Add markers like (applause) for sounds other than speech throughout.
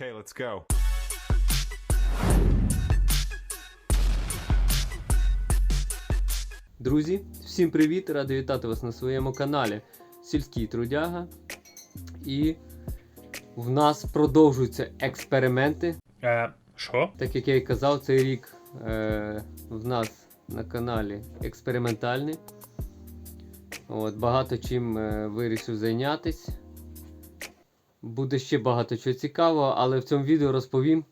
Okay, let's go. Друзі, всім привіт! Радий вітати вас на своєму каналі Сільський Трудяга. І в нас продовжуються експерименти. Е, що? Так як я і казав, цей рік е, в нас на каналі експериментальний. От, багато чим е, вирішив зайнятись. Буде ще багато чого цікавого, але в цьому відео розповім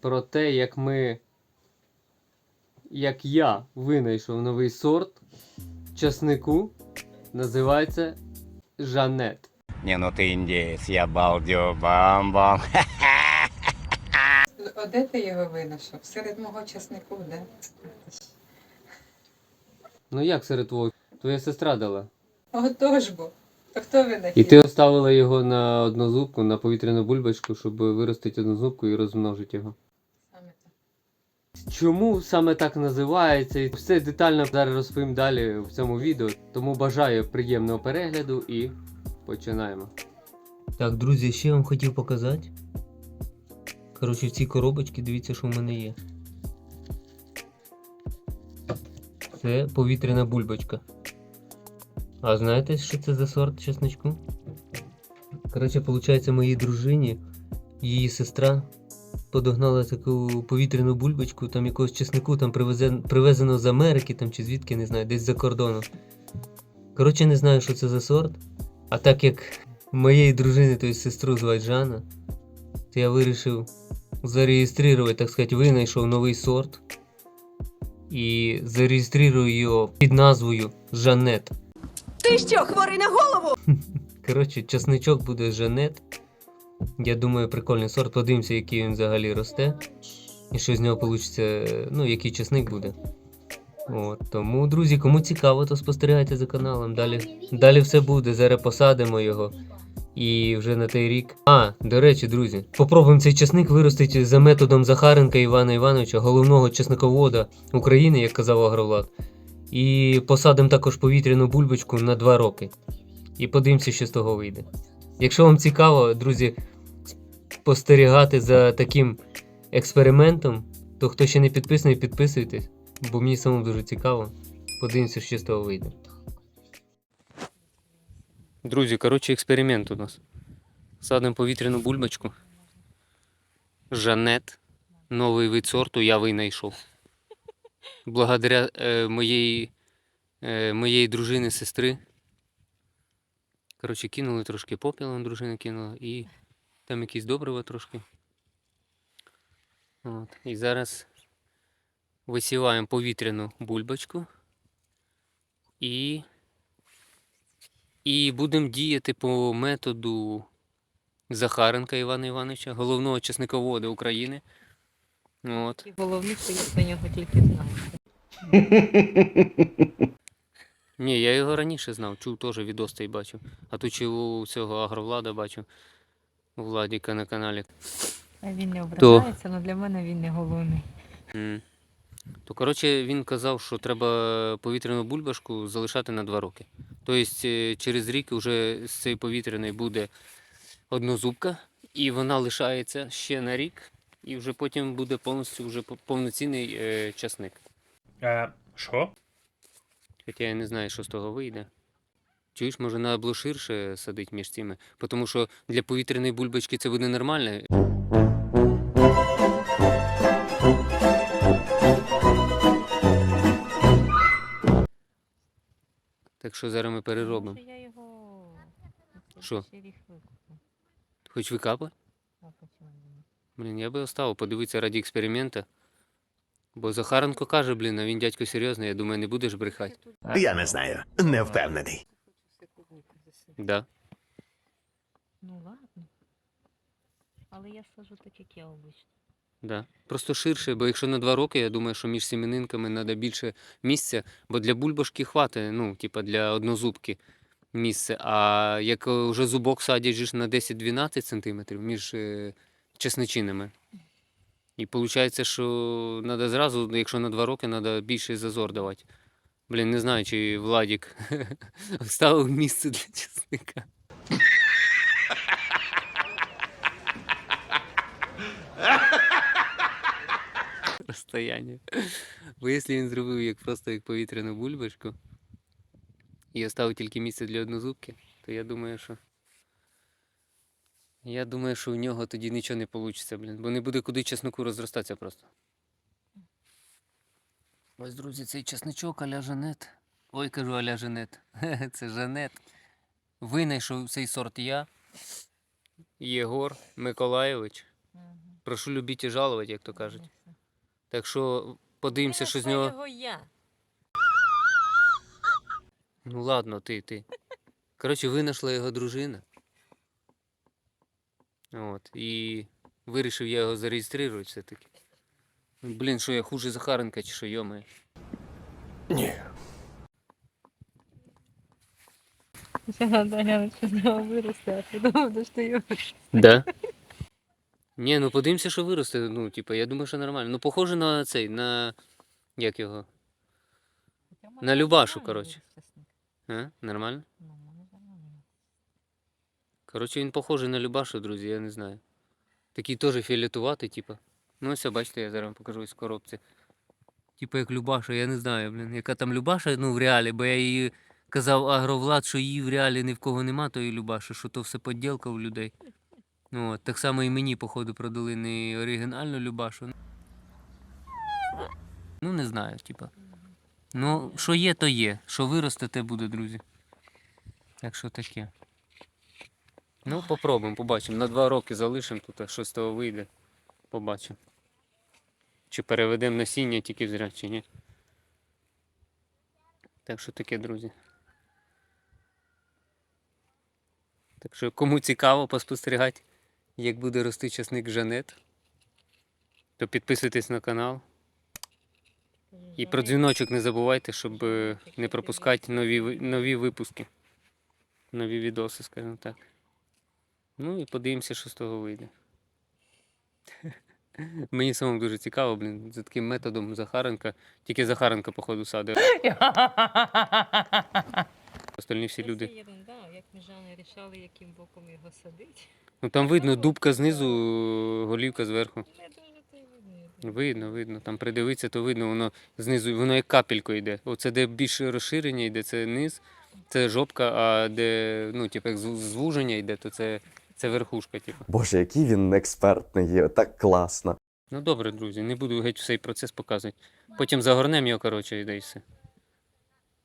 про те, як ми. Як я винайшов новий сорт часнику. Називається Жанет. Не, ну ты индеец, я балдю, бам-бам. Де ти його винайшов? Серед мого часнику, де? Ну як серед твого? Твоя сестра дала. Отож бо. То хто І ти оставила його на однозубку, на повітряну бульбочку, щоб виростити однозубку і розмножити його. Саме так. Чому саме так називається? І все детально зараз розповім далі в цьому відео. Тому бажаю приємного перегляду і починаємо. Так, друзі, ще вам хотів показати. Коротше, в цій коробочці дивіться, що в мене є. Це повітряна бульбочка. А знаєте, що це за сорт чесночку? Коротше, виходить, моїй дружині, її сестра подогнала таку повітряну бульбочку, там якогось чеснику там привезен, привезено з Америки там, чи звідки, не знаю, десь за кордону. Коротше, не знаю, що це за сорт. А так як моєї дружини, тобто сестру звати Жанна, то я вирішив зареєструвати, так сказати, винайшов новий сорт. І зареєструю його під назвою Жанет. Ти що, хворий на голову? (laughs) Коротше, часничок буде Жанет. Я думаю, прикольний сорт. Подивимося, який він взагалі росте. І що з нього вийде, ну, який часник буде. От, тому, друзі, кому цікаво, то спостерігайте за каналом. Далі, далі все буде. Зараз посадимо його. І вже на той рік. А, до речі, друзі, попробуємо цей часник виростити за методом Захаренка Івана Івановича, головного чесниковода України, як казав Агровлад. І посадимо також повітряну бульбочку на 2 роки. І подивимося, що з того вийде. Якщо вам цікаво, друзі, спостерігати за таким експериментом, то хто ще не підписаний, підписуйтесь, бо мені самому дуже цікаво. Подивимося, що з того вийде. Друзі, коротше, експеримент у нас. Садимо повітряну бульбочку. Жанет. Новий вид сорту я винайшов. Благодаря е, моєї, е, моєї дружини сестри. Коротше, кинули трошки попілом, дружина кинула, і там якісь добрива трошки. От. І зараз висіваємо повітряну бульбочку і, і будемо діяти по методу Захаренка Івана Івановича, головного чесниковода України. От. І головне, що я про нього тільки знаю. Ні, я його раніше знав, чув теж відос той бачив. А тут чув у цього агровлада бачив у Владіка на каналі. А він не ображається, але для мене він не головний. То коротше він казав, що треба повітряну бульбашку залишати на 2 роки. Тобто е, через рік вже з цієї повітряної буде однозубка, і вона лишається ще на рік, і вже потім буде повністю вже повноцінний е, часник. Е, що? Хоча я не знаю, що з того вийде. Чуєш, може треба було ширше садити між цими, тому що для повітряної бульбочки це буде нормально. Так що зараз ми переробимо. Я його Що? Хоч викапай? Блін, я би оставив, подивитися раді експеримента. Бо Захаренко каже, блін, а він дядько серйозний, я думаю, не будеш брехати. Я не знаю, не впевнений. Да. Ну ладно. Але я сажу так, як я обично. Да. Просто ширше, бо якщо на два роки, я думаю, що між сімінинками треба більше місця, бо для бульбашки хватить, ну, типа для однозубки місце. А як вже зубок садять на 10-12 см між е, чесничинами. І виходить, що треба зразу, якщо на два роки, треба більший зазор давати. Блін, не знаю, чи Владік (laughs) вставив місце для чесника. Розстояння. Бо якщо він зробив як просто як повітряну бульбашку і оставив тільки місце для однозубки, то я думаю, що. Я думаю, що у нього тоді нічого не вийде, блін, бо не буде куди чесноку розростатися просто. Ось, друзі, цей чесничок аля Жанет. Ой, кажу аля Жанет. (laughs) Це Жанет. Винайшов цей сорт я, Єгор Миколайович. Прошу любіть і жалувати, як то кажуть. Так що подивимося, що з нього. його я. Ну ладно, ти, ти. Коротше, винайшла його дружина. От. І вирішив я його зареєструвати все-таки. Блін, що я хуже Захаренка чи що, йоме. Ні. Виросте, а потім що його. Да? Ні, ну подивимося, що виросте. Ну, типа, я думаю, що нормально. Ну, похоже на цей, на. Як його? На Любашу, коротше. А? Нормально? Коротше, він похожий на Любашу, друзі, я не знаю. Такий теж фіолетуватий, типа. Ну, ось, бачите, я зараз покажу із коробці. Типа як Любаша, я не знаю, блін. Яка там Любаша, ну в реалі, бо я її казав агровлад, що її в реалі ні в кого нема, тої Любаші, що то все подділка у людей. Ну, от, так само і мені, походу, продали не оригінальну Любашу. Ну, не знаю, типа. Ну, що є, то є. Що виросте, те буде, друзі. Так що таке. Ну, попробуємо, побачимо. На два роки залишимо тут, що з того вийде. Побачимо. Чи переведемо насіння тільки зря, чи ні. Так що таке, друзі. Так що кому цікаво поспостерігати, як буде рости часник Жанет, то підписуйтесь на канал. І про дзвіночок не забувайте, щоб е, не пропускати нові, нові випуски. Нові відоси, скажімо так. Ну і подивимося, що з того вийде. Мені самому дуже цікаво, блін, за таким методом Захаренка. Тільки Захаренка, походу, садив. Остальні всі люди. Це ерунда, як з рішали, яким боком його садити. Ну там видно дубка знизу, голівка зверху. Не дуже то й видно. Видно, видно. Там придивитися, то видно, воно знизу, воно як капелько йде. Оце де більше розширення йде, це низ, це жопка, а де, ну, типу, як звуження йде, то це, це верхушка, типу. Боже, який він експертний є, так класно. Ну добре, друзі, не буду геть цей процес показувати. Потім загорнемо його, коротше, і дай все.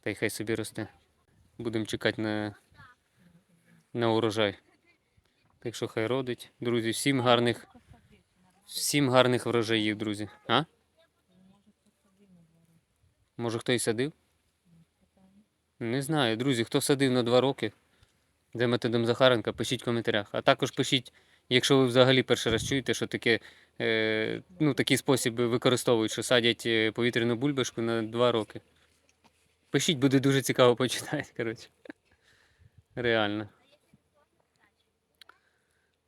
Та й хай собі росте. Будемо чекати на, на урожай. Так що хай родить. Друзі, всім гарних, всім гарних врожаїв, друзі. А? Може хто і садив? Не знаю, друзі, хто садив на два роки за методом Захаренка, пишіть в коментарях. А також пишіть, якщо ви взагалі перший раз чуєте, що таке, е, ну, такий спосіб використовують, що садять е, повітряну бульбашку на два роки. Пишіть, буде дуже цікаво почитати, коротше. Реально.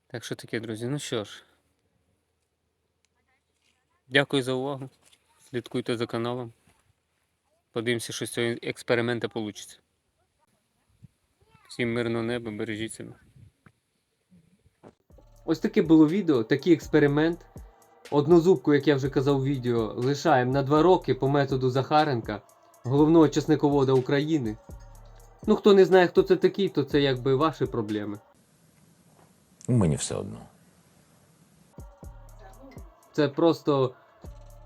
Так що таке, друзі. Ну що ж. Дякую за увагу. Слідкуйте за каналом. Подивимося, що з цього експеримента вийде. Всім мирного неба, бережіть себе. Ось таке було відео, такий експеримент. Однозубку, як я вже казав у відео, лишаємо на 2 роки по методу Захаренка, головного чесниковода України. Ну, хто не знає, хто це такий, то це якби ваші проблеми. Мені все одно. Це просто.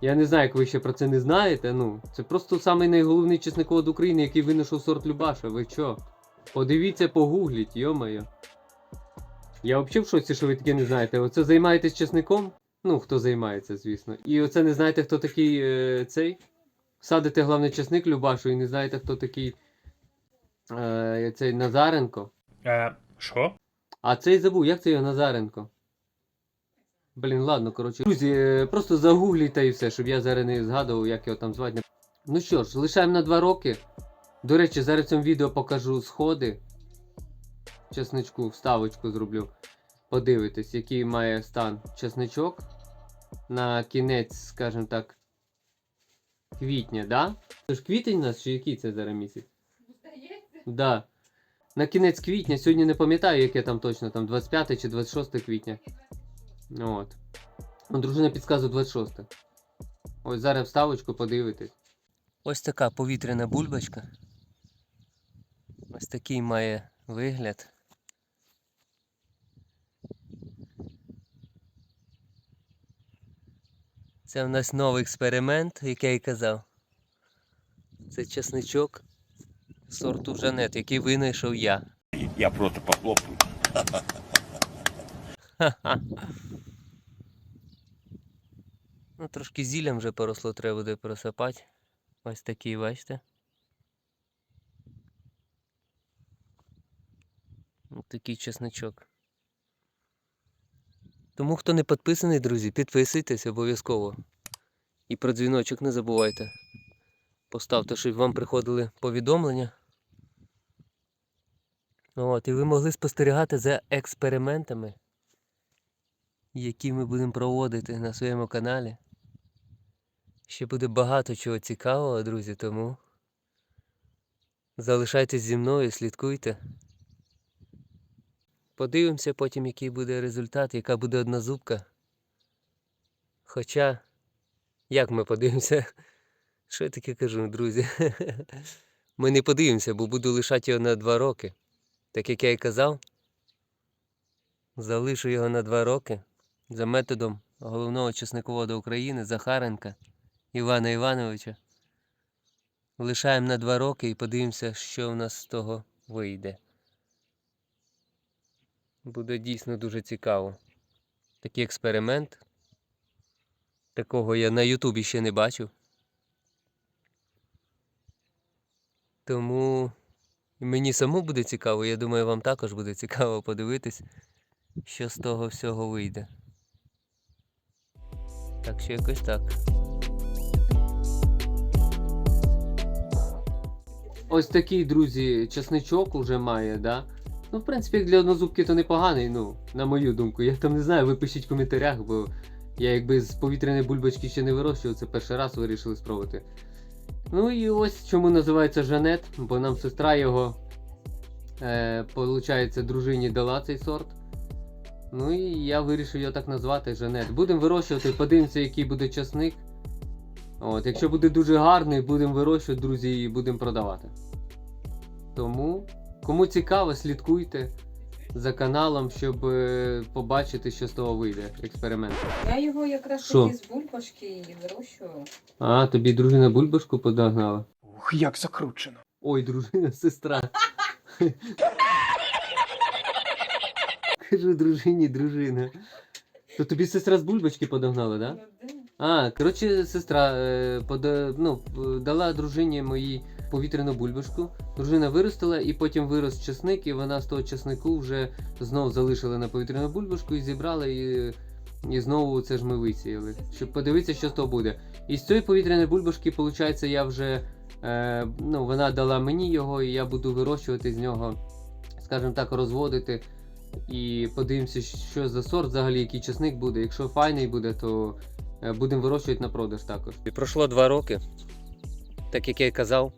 Я не знаю, як ви ще про це не знаєте. Ну, це просто самий найголовний чесниковод України, який винайшов сорт Любаша. Ви що? Подивіться, погугліть, йо-моє. Я взагалі в шоці, що ви таке не знаєте. Оце займаєтесь чесником? Ну, хто займається, звісно. І оце не знаєте, хто такий е, цей. Садите головний чесник Любашу і не знаєте, хто такий е, цей Назаренко. Е, що? А цей забув, як це його Назаренко? Блін, ладно, коротше. Друзі, е, просто загугліть та і все, щоб я зараз не згадував, як його там звати. Ну що ж, лишаємо на 2 роки. До речі, зараз в цьому відео покажу сходи. Чесничку, вставочку зроблю. Подивитись, який має стан чесничок. На кінець, скажімо так, квітня, да? Це ж квітень у нас чи який це зараз місяць? Да. На кінець квітня, сьогодні не пам'ятаю, яке там точно, там 25 чи 26 квітня. От. Ну, Дружина підказує 26. Ось зараз вставочку подивитись. Ось така повітряна бульбочка. Ось такий має вигляд. Це в нас новий експеримент, як я і казав. Це чесничок сорту Жанет, який винайшов я. Я просто похлопаю. (laughs) Ну, трошки зіллям вже поросло, треба буде просипати. Ось такий, бачите. Такий чесничок. Тому, хто не підписаний, друзі, підписуйтесь обов'язково. І про дзвіночок не забувайте. Поставте, щоб вам приходили повідомлення. От, і ви могли спостерігати за експериментами, які ми будемо проводити на своєму каналі. Ще буде багато чого цікавого, друзі, тому залишайтесь зі мною, слідкуйте. Подивимося потім, який буде результат, яка буде однозубка. Хоча, як ми подивимося? (laughs) Що я таке кажу, друзі? (laughs) Ми не подивимося, бо буду лишати його на два роки. Так як я і казав, залишу його на два роки за методом головного чесниковода України Захаренка Івана Івановича. Лишаємо на два роки і подивимося, що в нас з того вийде. Буде дійсно дуже цікаво. Такий експеримент. Такого я на Ютубі ще не бачив. Тому мені самому буде цікаво, я думаю, вам також буде цікаво подивитись, що з того всього вийде. Так що якось так. Ось такий, друзі, чесничок уже має, да? Ну, в принципі, як для однозубки то непоганий, ну, на мою думку. Я там не знаю, ви пишіть в коментарях, бо я якби з повітряної бульбочки ще не вирощував, це перший раз вирішили спробувати. Ну і ось чому називається Жанет, бо нам сестра його, е, дружині дала цей сорт. Ну і я вирішив його так назвати Жанет. Будемо вирощувати, подивимося, який буде часник. От, якщо буде дуже гарний, будемо вирощувати, друзі, і будемо продавати. Тому, кому цікаво, слідкуйте за каналом, щоб е, побачити, що з того вийде експеримент. Я його якраз Що? таки з бульбашки і вирощую. А, тобі дружина бульбашку подогнала. Ух, як закручено. Ой, дружина, (laughs) сестра. Кажу дружині, дружина. То тобі сестра з бульбочки подогнала, да? Ну, де? А, коротше, сестра е, пода, ну, дала дружині моїй повітряну бульбашку. Дружина виростила і потім вирос чесник, і вона з того чеснику вже знов залишила на повітряну бульбашку і зібрала і, і знову це ж ми висіяли. Щоб подивитися, що з того буде. І з цієї повітряної бульбашки, виходить, я вже е, ну, вона дала мені його, і я буду вирощувати з нього, скажімо так, розводити. І подивимося, що за сорт взагалі, який чесник буде. Якщо файний буде, то е, будемо вирощувати на продаж також. Пройшло два роки. Так як я й казав,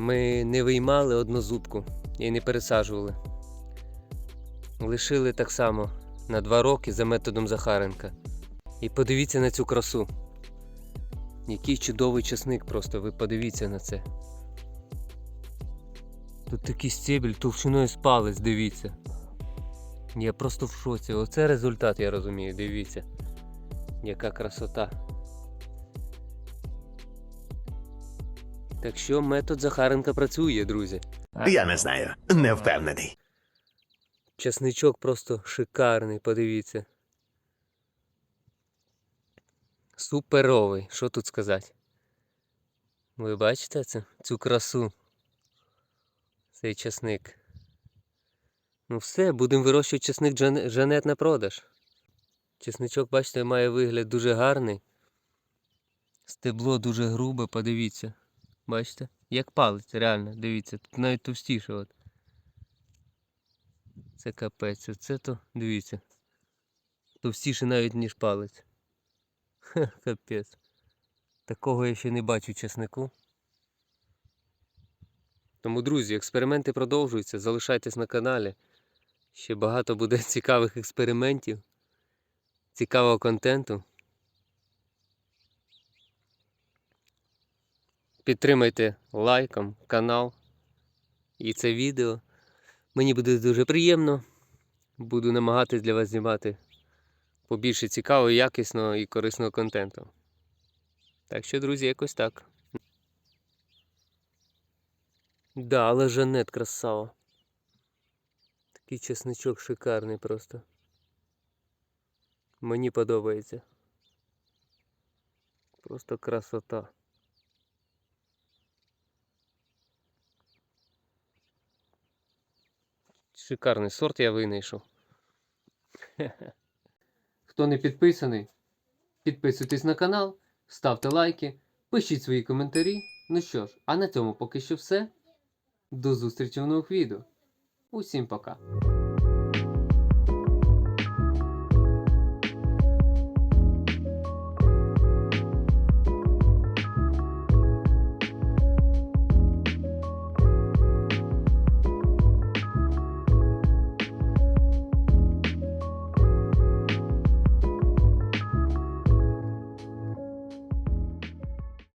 ми не виймали однозубку і не пересаджували. Лишили так само на два роки за методом Захаренка. І подивіться на цю красу. Який чудовий чесник просто, ви подивіться на це. Тут такий стебель товщиною з палець, дивіться. Я просто в шоці. Оце результат, я розумію, дивіться. Яка красота. Так що метод Захаренка працює, друзі. Я не знаю, не впевнений. Часничок просто шикарний, подивіться. Суперовий, що тут сказати? Ви бачите це? цю красу? Цей часник. Ну все, будемо вирощувати часник Джан- Жанет на продаж. Чесничок, бачите, має вигляд дуже гарний. Стебло дуже грубе, подивіться. Бачите? Як палець, реально, дивіться, тут навіть товстіше. От. Це капець, оце то, дивіться. Товстіше навіть, ніж палець. Капець. Такого я ще не бачу чеснику. Тому, друзі, експерименти продовжуються. Залишайтесь на каналі. Ще багато буде (laughs) цікавих експериментів. цікавого контенту. Підтримайте лайком канал і це відео. Мені буде дуже приємно. Буду намагатись для вас знімати побільше цікавого, якісного і корисного контенту. Так що, друзі, якось так. Да, але Жанет красава. Такий чесничок шикарний просто. Мені подобається. Просто красота. Шикарний сорт я винайшов. Хто (laughs) не підписаний, підписуйтесь на канал, ставте лайки, пишіть свої коментарі. Ну що ж, а на цьому поки що все. До зустрічі в нових відео. Усім пока.